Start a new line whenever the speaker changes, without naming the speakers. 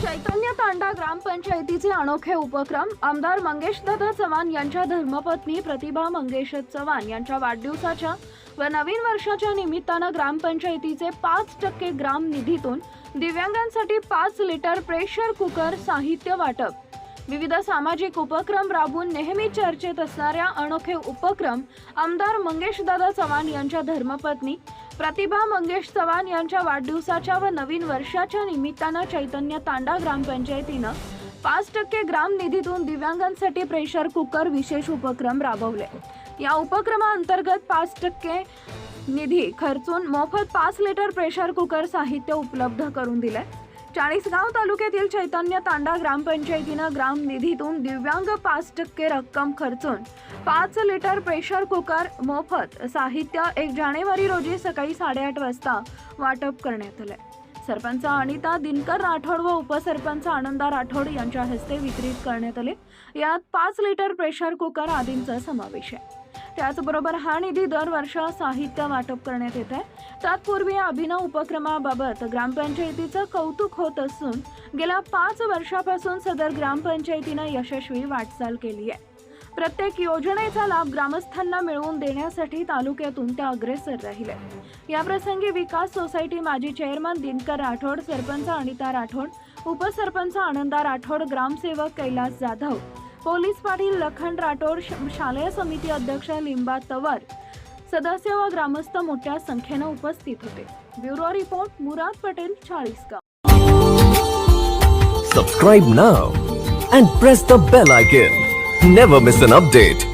चैतन्य तांडा ग्रामपंचायतीचे अनोखे उपक्रम. आमदार मंगेशदादा चव्हाण यांच्या धर्मपत्नी प्रतिभा मंगेश चव्हाण यांच्या वाढदिवसाच्या व नवीन वर्षाच्या निमित्तानं ग्रामपंचायतीचे पाच टक्के ग्राम निधीतून दिव्यांगांसाठी पाच लिटर प्रेशर कुकर साहित्य वाटप. विविध सामाजिक उपक्रम राबवून नेहमी चर्चेत असणाऱ्या अनोखे उपक्रम आमदार मंगेशदादा चव्हाण यांच्या धर्मपत्नी प्रतिभा मंगेश चव्हाण यांच्या वाढदिवसाच्या व नवीन वर्षाच्या निमित्तानं चैतन्य तांडा ग्रामपंचायतीनं पाच टक्के ग्राम निधीतून दिव्यांगांसाठी प्रेशर कुकर विशेष उपक्रम राबवले. या उपक्रमाअंतर्गत पाच टक्के निधी खर्चून मोफत पाच लिटर प्रेशर कुकर साहित्य उपलब्ध करून दिले चाळीसगाव तालुक्यातील चैतन्य तांडा ग्रामपंचायतीनं ग्राम निधीतून दिव्यांग पाच टक्के रक्कम खर्चून पाच लिटर प्रेशर कुकर मोफत साहित्य एक जानेवारी रोजी सकाळी साडेआठ वाजता वाटप करण्यात आले सरपंच अनिता दिनकर राठोड व उपसरपंच आनंदा राठोड यांच्या हस्ते वितरित करण्यात आले. यात पाच लिटर प्रेशर कुकर आदींचा समावेश आहे. त्याचबरोबर हा निधी दरवर्ष साहित्य वाटप करण्यात येत आहे. तत्पूर्वी या अभिनव उपक्रमाबाबत ग्रामपंचायतीचं कौतुक होत असून गेल्या पाच वर्षापासून सदर ग्रामपंचायतीनं यशस्वी वाटचाल केली आहे. प्रत्येक योजनेचा लाभ ग्रामस्थांना मिळवून देण्यासाठी तालुक्यातून त्या अग्रेसर राहिले. याप्रसंगी विकास सोसायटी माजी चेअरमन दिनकर राठोड सरपंच अनिता राठोड उपसरपंच आनंदा राठोड ग्रामसेवक कैलास जाधव पोलीस पाटील लखन राठोड शालेय समिती अध्यक्ष लिंबा तवर सदस्य व ग्रामस्थ मोठ्या संख्येनं उपस्थित होते. Bureau report Murad Patel Chalisgaon.
Subscribe now and press the bell icon never miss an update